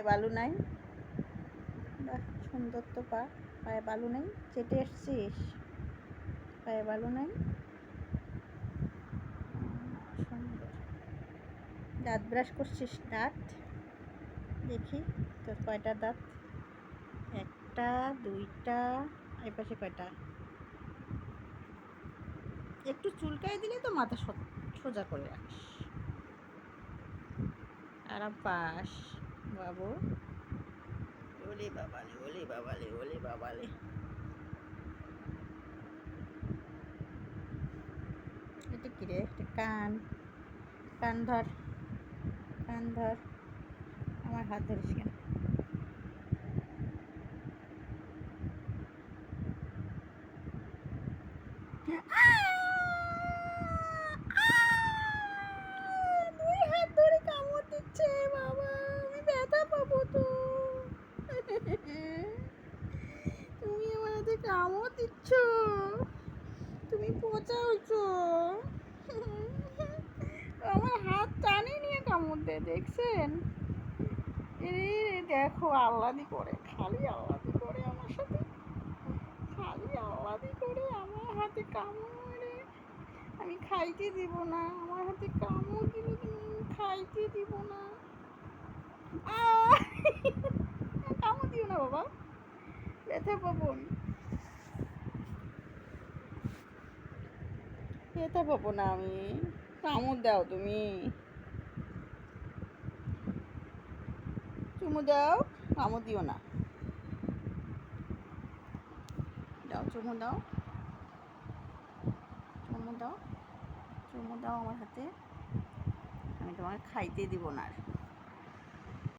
পায়ে বালু নাই। বাহ, সুন্দর তো পা, পায়ে বালু নাই। চেটে এসছিস? পায়ে বালু নাই? সুন্দর। দাঁত ব্রাশ করছিস? দাঁত? দেখি, তোর কয়টা দাঁত? একটা, দুইটা, এই পাশে কয়টা? একটু চুলকাই দিলে তো মাথা সোজা করে রাখিস। আরাম পাস। বাবু ওলে বাবালে ওলে বাবালে ওলে বাবালে এটা কি রে একটা কান কান ধর কান ধর আমার হাত ধরিস কেন দুই দিচ্ছ? তুমি পচা হইছো আমার হাত টানে নিয়ে কামড় দেয় দেখছেন? এ দেখো আল্লাদি করে, খালি আল্লাদি করে আমার সাথে। খালি আল্লাদি করে আমার হাতে কামড়ে আমি খাইতে দিব না, আমার হাতে কামড় দিলে তুমি খাইতে দিব না! কামড় দিও না, বাবা। ব্যথা পাবো আমি। ব্যথা পাবো না আমি। কামড় দাও তুমি। চুমু দাও কামড় দিও না। দাও, চুমু দাও। চুমু দাও চুমু দাও আমার হাতে। আমি তোমাকে খাইতে দিব না আর।